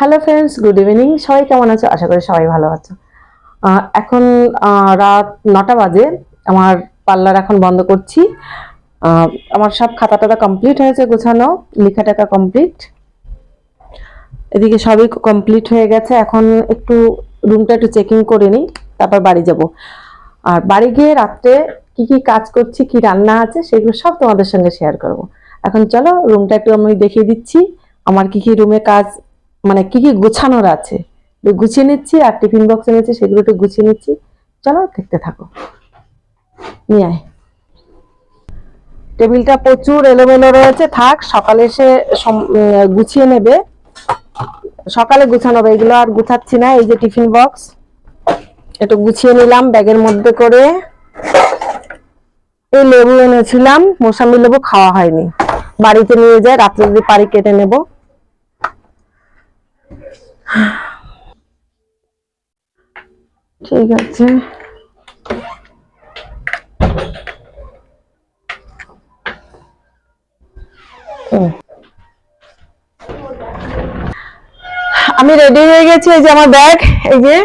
Hello friends good evening সবাই কেমন আছো? আশা করি সবাই ভালো আছো। এখন রাত নটা বাজে। আমার পার্লার এখন বন্ধ করছি। আমার সব খাতা টাতা কমপ্লিট হয়েছে গোছানো। লেখা টাকা কমপ্লিট এদিকে সবই কমপ্লিট হয়ে গেছে। এখন একটু রুমটা একটু চেকিং করে নিই, তারপর বাড়ি যাব। আর বাড়ি গিয়ে রাত্রে কি কি কাজ করছি, কি রান্না আছে, সেগুলো সব তোমাদের সঙ্গে শেয়ার করব। এখন চলো রুমটা একটু আমি দেখিয়ে দিচ্ছি। আমার কি কি রুমে কাজ মানে কি কি গুছানোর আছে? গুছিয়ে নিচ্ছি আর টিফিন বক্স এনেছি সেগুলো একটু গুছিয়ে নিচ্ছি। চলো দেখতে থাকো। নিয়ে আয়। টেবিলটা প্রচুর এলোমেলো রয়েছে, থাক, সকালে এসে গুছিয়ে নেবে। সকালে গুছানো হবে, এগুলো আর গুছাচ্ছি না, এই যে টিফিন বক্স। একটু গুছিয়ে নিলাম ব্যাগের মধ্যে করে। এই লেবু এনেছিলাম, মোসাম্বি লেবু খাওয়া হয়নি। বাড়িতে নিয়ে যায় রাত্রে যদি পারি কেটে নেব। ঠিক আছে। আমি রেডি হয়ে গেছি, এই যে আমার ব্যাগ এই যে।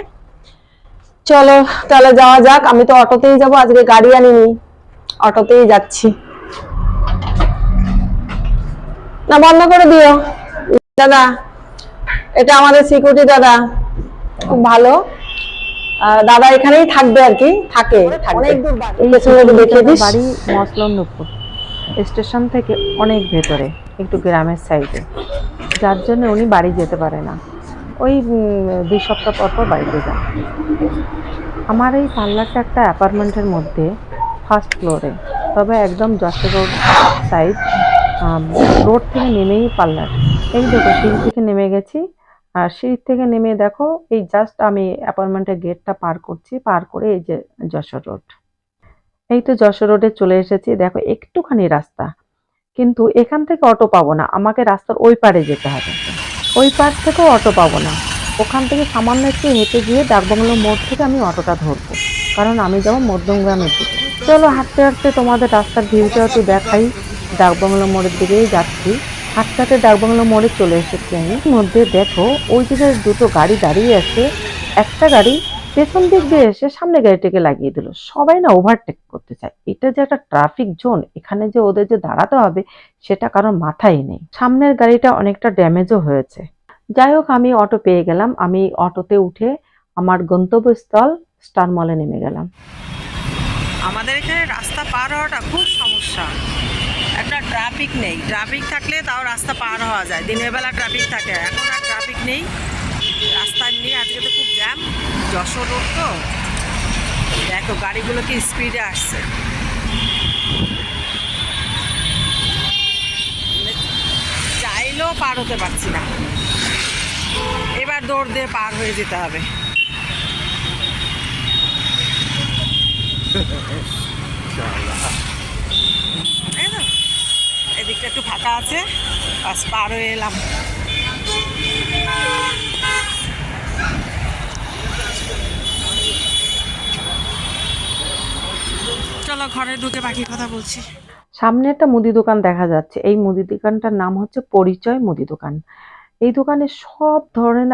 চলো, তাহলে যাওয়া যাক, আমি তো অটোতেই যাব, আজকে গাড়ি আনিনি, অটোতেই যাচ্ছি। না, বন্ধ করে দিও। দাদা, এটা আমাদের সিকিউরিটি দাদা। খুব ভালো। দাদা এখানেই থাকবে আর কি থাকে দেখিয়ে দিস। বাড়ি মসলন্দপুর স্টেশন থেকে অনেক ভেতরে একটু গ্রামের সাইডে। যার জন্য উনি বাড়ি যেতে পারে না। ওই দুই সপ্তাহ পর পর বাড়িতে যান। আমার এই পার্লারটা একটা অ্যাপার্টমেন্টের মধ্যে ফার্স্ট ফ্লোরে। তবে একদম যশোর রোড সাইড রোড থেকে নেমেই পার্লার। এই দেখো সিঁড়ি থেকে নেমে গেছি। আর সিঁড়ি থেকে নেমে দেখো, এই জাস্ট আমি অ্যাপার্টমেন্টের গেটটা পার করছি, পার করে এই যে যশোর রোড এই তো যশোর রোডে চলে এসেছি, দেখো একটুখানি রাস্তা, কিন্তু এখান থেকে অটো পাবো না, আমাকে রাস্তার ওই পারে যেতে হবে। ওই পার থেকেও অটো পাবো না, ওখান থেকে সামান্য একটু হেঁটে গিয়ে ডাকবাংলো মোড় থেকে আমি অটোটা ধরবো, কারণ আমি যাব মধ্যমগ্রামের দিকে। চলো হাঁটতে হাঁটতে তোমাদের রাস্তার ভিউটা একটু দেখাই, ডাকবাংলো মোড়ের দিকেই যাচ্ছি। হাঁটতে ডাকবাংলো মোড়ে চলে এসেছি আমি। মধ্যে দেখো, ওই যে দুটো গাড়ি দাঁড়িয়ে আছে। একটা গাড়ি পেছন দিক দিয়ে এসে সামনে গাড়িটাকে লাগিয়ে দিল। সবাই না ওভারটেক করতে চায়। এটা যে একটা ট্রাফিক জোন এখানে যে ওদের যে দাঁড়াতে হবে, সেটা কারোর মাথায় নেই। সামনের গাড়িটা অনেকটা ড্যামেজও হয়েছে। যাই হোক, আমি অটো পেয়ে গেলাম। আমি অটোতে উঠে আমার গন্তব্যস্থল স্টার মলে নেমে গেলাম। আমাদের এখানে রাস্তা পার হওয়াটা খুব সমস্যা। ট্রাফিক নেই। ট্রাফিক থাকলে তাও রাস্তা পার হওয়া যায়। দিনের বেলা ট্রাফিক থাকে। এখন আর ট্রাফিক নেই। রাস্তা এমনি আজকে তো খুব জ্যাম। যশোর রোড তো। দেখো, গাড়িগুলো কি স্পিডে আসছে। চাইলেও পার হতে পারছি না। এবার দৌড় দিয়ে পার হয়ে যেতে হবে এই তো, এদিকটা একটু ফাঁকা আছে, বাস পার হয়ে এলাম। চলো ঘরে ঢুকে বাকি কথা বলছি। সামনে একটা মুদি দোকান দেখা যাচ্ছে। এই মুদি দোকানটার নাম হচ্ছে পরিচয় মুদি দোকান। এই দোকানে সব ধরনের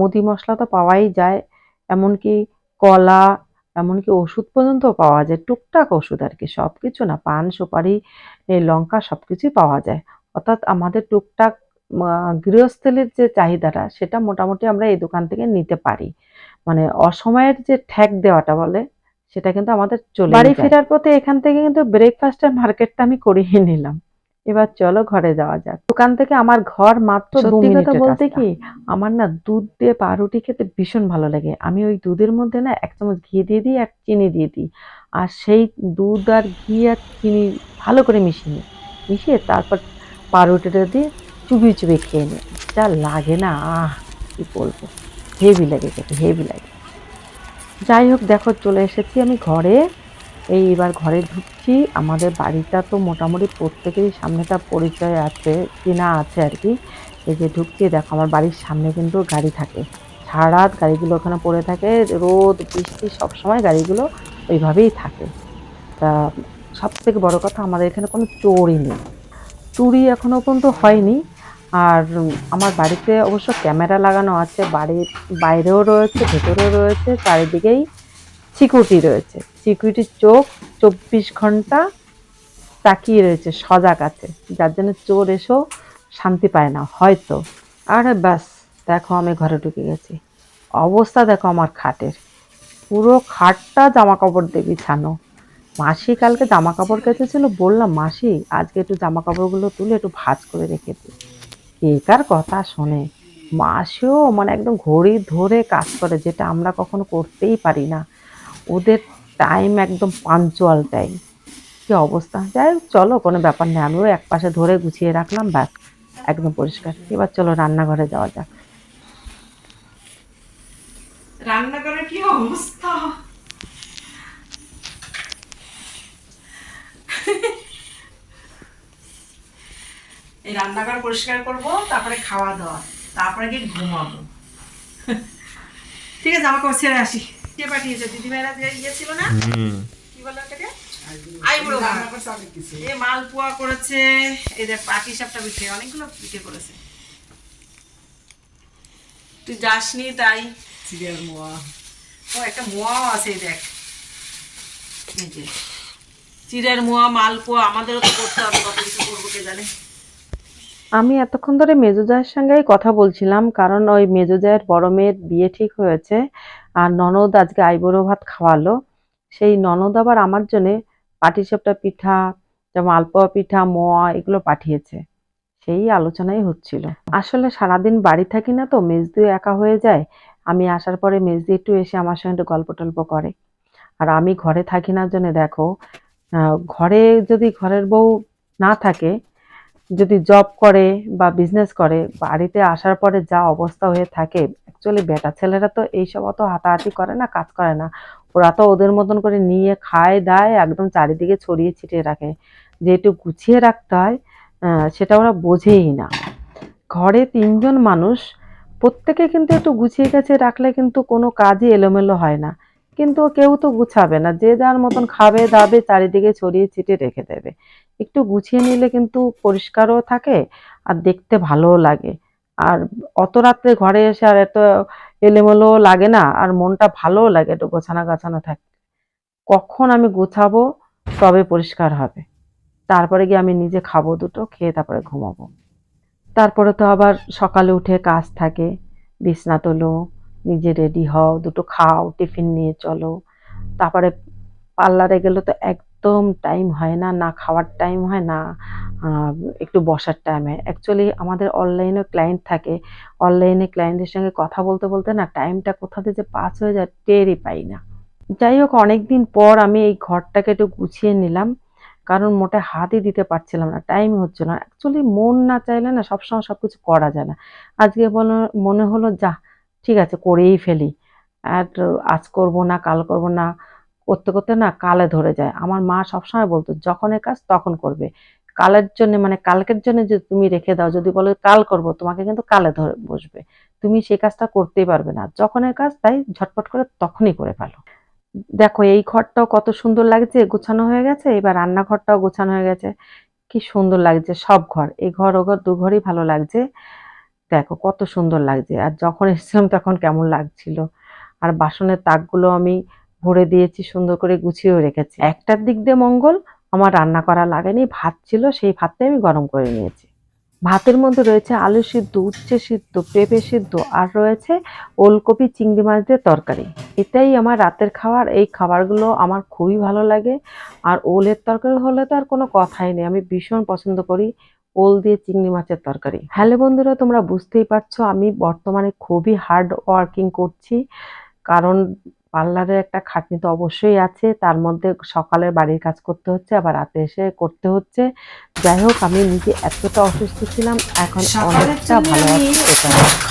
মুদি মশলা তো পাওয়াই যায়। এমনকি কলা, এমনকি ওষুধ পর্যন্ত পাওয়া যায়। টুকটাক ওষুধ আর কি সব কিছু না, পান, সুপারি লঙ্কা সব কিছুই পাওয়া যায়। অর্থাৎ আমাদের টুকটাক গৃহস্থলীর যে চাহিদাটা সেটা মোটামুটি আমরা এই দোকান থেকে নিতে পারি। মানে অসময়ের যে ঠ্যাক দেওয়াটা বলে সেটা কিন্তু আমাদের চলে বাড়ি ফেরার পথে এখান থেকে কিন্তু ব্রেকফাস্টের মার্কেটটা আমি করিয়ে নিলাম। এবার চলো ঘরে যাওয়া যাক। দোকান থেকে আমার ঘর মাত্র সত্যি কথা বলতে কি আমার না দুধ দিয়ে পাউরুটি খেতে ভীষণ ভালো লাগে। আমি ওই দুধের মধ্যে না এক চামচ ঘি দিয়ে দিই আর চিনি দিয়ে দিই। আর সেই দুধ আর ঘি আর চিনি ভালো করে মিশিয়ে নিই। মিশিয়ে তারপর পাউরুটিটা দিয়ে চুবিয়ে চুবিয়ে খেয়ে নিই। যা লাগে না, আহ, কি বলব? হেভি লাগে খেতে হেভি লাগে। যাই হোক, দেখো চলে এসেছি আমি ঘরে। এই এবার ঘরে ঢুকছি। আমাদের বাড়িটা তো মোটামুটি প্রত্যেকেরই সামনেটা পরিচয় আছে, চেনা আছে আর কি। এই যে ঢুকছি, দেখো আমার বাড়ির সামনে কিন্তু গাড়ি থাকে। সারা গাড়িগুলো ওখানে পড়ে থাকে। রোদ, বৃষ্টি সব সময় গাড়িগুলো ওইভাবেই থাকে। তা সব থেকে বড় কথা, আমাদের এখানে কোনো চোরই নেই। চুরি এখনও পর্যন্ত হয়নি। আর আমার বাড়িতে অবশ্য ক্যামেরা লাগানো আছে, বাড়ির বাইরেও রয়েছে, ভেতরেও রয়েছে, চারিদিকেই সিকিউরিটি রয়েছে। সিকিউরিটির চোখ চব্বিশ ঘণ্টা তাকিয়ে রয়েছে সজাগ আছে। যার জন্য চোর এসেও শান্তি পায় না, হয়তো। আরে ব্যাস, দেখো আমি ঘরে ঢুকে গেছি। অবস্থা দেখো আমার খাটের। পুরো খাটটা জামা কাপড় দিয়ে বিছানো। মাসি কালকে জামা কাপড় কেচেছিল, বললাম, মাসি, আজকে একটু জামা কাপড়গুলো তুলে একটু ভাজ করে রেখে দিই কে কার কথা শোনে? মাসিও মানে একদম ঘড়ি ধরে কাজ করে, যেটা আমরা কখনো করতেই পারি না। ওদের টাইম একদম পাঞ্চুয়াল টাইম। কি অবস্থা? যাই চলো, কোনো ব্যাপার নেই। আমিও এক পাশে ধরে গুছিয়ে রাখলাম, ব্যাস, একদম পরিষ্কার। এবার চলো, রান্নাঘরে যাওয়া যাক। রান্নাঘরের কি অবস্থা? এই রান্নাঘর পরিষ্কার করব তারপরে খাওয়া দাওয়া তারপরে গিয়ে ঘুমাবো। ঠিক আছে আমাকে ছেড়ে আসি। কে পাঠিয়েছে? দিদিভাইরা যে ইয়ে ছিল না? কি বলো এটাকে আইবুড়ো এ মালপোয়া করেছে এদের পাটি সাপটা পিঠে অনেকগুলো পিঠে করেছে। তুই যাসনি তাই মোয়া। ও একটা মোয়াও আছে এই দেখ। এই যে। চিড়ের মোয়া মালপোয়া আমাদেরও তো করতে হবে কত কিছু করব কে জানে। আমি এতক্ষণ ধরে মেজো জায়ের সঙ্গেই কথা বলছিলাম কারণ ওই মেজো জায়ের বড় মেয়ের বিয়ে ঠিক হয়েছে আর ননদ আজকে আইবুড়ো ভাত খাওয়ালো। সেই ননদ আবার আমার জন্যে পাটিসাপটা পিঠা যেমন আলপোয়া পিঠা মোয়া এগুলো পাঠিয়েছে। সেই আলোচনাই হচ্ছিল। আসলে সারাদিন বাড়ি থাকি না তো মেজদিও একা হয়ে যায় আমি আসার পরে মেজদি একটু এসে আমার সঙ্গে একটু গল্প টল্প করে। আর আমি ঘরে থাকি না জন্য দেখো ঘরে যদি ঘরের বউ না থাকে, যদি জব করে বা বিজনেস করে, বাড়িতে আসার পরে যা অবস্থা হয়ে থাকে অ্যাকচুয়ালি বেটা ছেলেরা তো এইসব অত হাতাহাতি করে না, কাজ করে না। ওরা তো ওদের মতন করে নিয়ে খায়, দায়, একদম চারিদিকে ছড়িয়ে ছিটিয়ে রাখে। যে একটু গুছিয়ে রাখতে হয় সেটা ওরা বোঝেই না। ঘরে তিনজন মানুষ প্রত্যেকে কিন্তু একটু গুছিয়ে গেছে রাখলে কিন্তু কোনো কাজই এলোমেলো হয় না। কিন্তু কেউ তো গুছাবে না, যে যার মতন খাবে দাবে চারিদিকে ছড়িয়ে ছিটিয়ে রেখে দেবে। একটু গুছিয়ে নিলে কিন্তু পরিষ্কারও থাকে আর দেখতে ভালোও লাগে। আর অত রাত্রে ঘরে এসে আর এত এলোমেলো লাগে না, আর মনটা ভালোও লাগে একটু গোছানো গাছানো থাকে। কখন আমি গোছাবো, তবে পরিষ্কার হবে। তারপরে গিয়ে আমি নিজে খাব দুটো, খেয়ে তারপরে ঘুমাবো। তারপরে তো আবার সকালে উঠে কাজ থাকে। বিছনা তোলো, নিজে রেডি হও, দুটো খাও, টিফিন নিয়ে চলো। তারপরে পার্লারে গেলে তো একদম টাইম হয় না না খাওয়ার টাইম হয় না একটু বসার টাইম হয়। অ্যাকচুয়ালি আমাদের অনলাইনে ক্লায়েন্ট থাকে। অনলাইনে ক্লায়েন্টের সঙ্গে কথা বলতে বলতে না টাইমটা কোথা থেকে যে পাস হয়ে যায় টেরই পাই না। যাই হোক, অনেকদিন পর আমি এই ঘরটাকে একটু গুছিয়ে নিলাম। কারণ মোটে হাতই দিতে পারছিলাম না টাইম হচ্ছে না। অ্যাকচুয়ালি মন না চাইলে না সবসময় সব কিছু করা যায় না। আজকে বলো, মনে হলো যা, ঠিক আছে, করেই ফেলি। আর আজ করব না, কাল করব না, করতে করতে না কালে ধরে যায়। আমার মা সবসময় বলতো যখনের কাজ তখন করবে। কালের জন্য মানে কালকের জন্য যে তুমি রেখে দাও, যদি বলো কাল করব, তোমাকে কিন্তু কালে ধরে বসবে। তুমি সেই কাজটা করতেই পারবে না। যখনের কাজ, তাই ঝটপট করে তখনই করে ফেলো। দেখো, এই ঘরটাও কত সুন্দর লাগছে, গোছানো হয়ে গেছে, এবার রান্নাঘরটাও গোছানো হয়ে গেছে। কি সুন্দর লাগছে, সব ঘর, এই ঘর, ও ঘর, দু ঘরই ভালো লাগছে। দেখো, কত সুন্দর লাগছে, আর যখন এসেছিলাম তখন কেমন লাগছিল। আর বাসনের তাকগুলো আমি ভরে দিয়েছি, সুন্দর করে গুছিয়েও রেখেছি। একটার দিক দিয়ে মঙ্গল, আমার রান্না করা লাগেনি, ভাত ছিল, সেই ভাতটাই আমি গরম করে নিয়েছি। ভাতের মধ্যে রয়েছে আলু সিদ্ধ, উচ্ছে সিদ্ধ, পেঁপে সিদ্ধ, আর রয়েছে ওলকপি, চিংড়ি মাছ দিয়ে তরকারি। এটাই আমার রাতের খাবার। এই খাবারগুলো আমার খুবই ভালো লাগে। আর ওলের তরকারি হলে তো আর কোনো কথাই নেই। আমি ভীষণ পছন্দ করি ওল দিয়ে চিংড়ি মাছের তরকারি। হ্যালো বন্ধুরা, তোমরা বুঝতেই পারছ, আমি বর্তমানে খুবই হার্ড ওয়ার্কিং করছি। কারণ পার্লারের একটা খাটনি তো অবশ্যই আছে। তার মধ্যে সকালে বাড়ির কাজ করতে হচ্ছে আবার রাতে এসে করতে হচ্ছে। যাই হোক আমি নিজে এতটা অসুস্থ ছিলাম এখন সকালের অনেকটা ভালো আছি।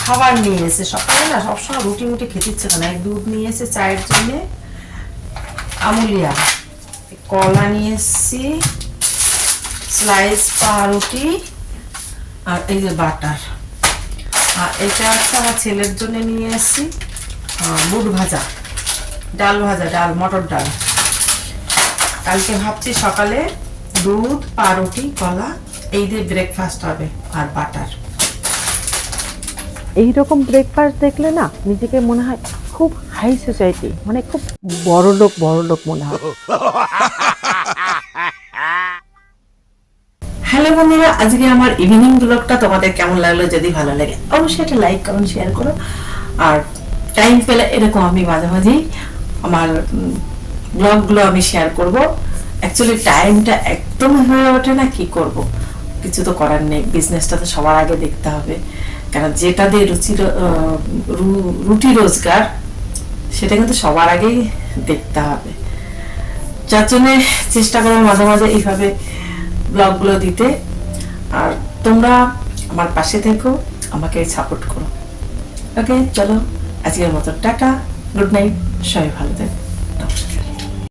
খাবার নিয়ে এসে সকালে না সবসময় রুটি মুটি খেতে ইচ্ছে করে দুধ নিয়ে এসে চায়ের জন্য আমুলিয়া কলা নিয়ে এসেছি স্লাইস পাউরুটি আর এই যে বাটার। আর এটা হচ্ছে আমার ছেলের জন্য নিয়ে এসেছি বুট ভাজা। ডাল ভাজা ডাল মটর ডাল। কালকে ভাবছি সকালে দুধ পাউরুটি কলা এই দিয়ে ব্রেকফাস্ট হবে আর বাটার। এই রকম ব্রেকফাস্ট দেখলে না নিজেকে মনে হয় খুব হাই সোসাইটি মানে খুব বড় লোক বড় লোক মনে হয়। হ্যালো বন্ধুরা আজকে আমার ইভিনিং ব্লগটা তোমাদের কেমন লাগল যদি ভালো লাগে অবশ্যই একটা লাইক কমেন্ট শেয়ার করো। আর টাইম পেলে এরকম আমি মাঝে মাঝেই আমার ব্লগগুলো আমি শেয়ার করব। অ্যাকচুয়ালি টাইমটা একদম হয়ে ওঠে না, কি করব? কিছু তো করার নেই বিজনেসটা তো সবার আগে দেখতে হবে। কারণ যেটা দিয়ে রুচি রুটি রোজগার, সেটা কিন্তু সবার আগেই দেখতে হবে। যার জন্য চেষ্টা করো মাঝে মাঝে এইভাবে ব্লগগুলো দিতে। আর তোমরা আমার পাশে থেকো, আমাকে সাপোর্ট করো। ওকে চলো, আজকের মতো, টাটা গুড নাইট সবাই ভালো থেকো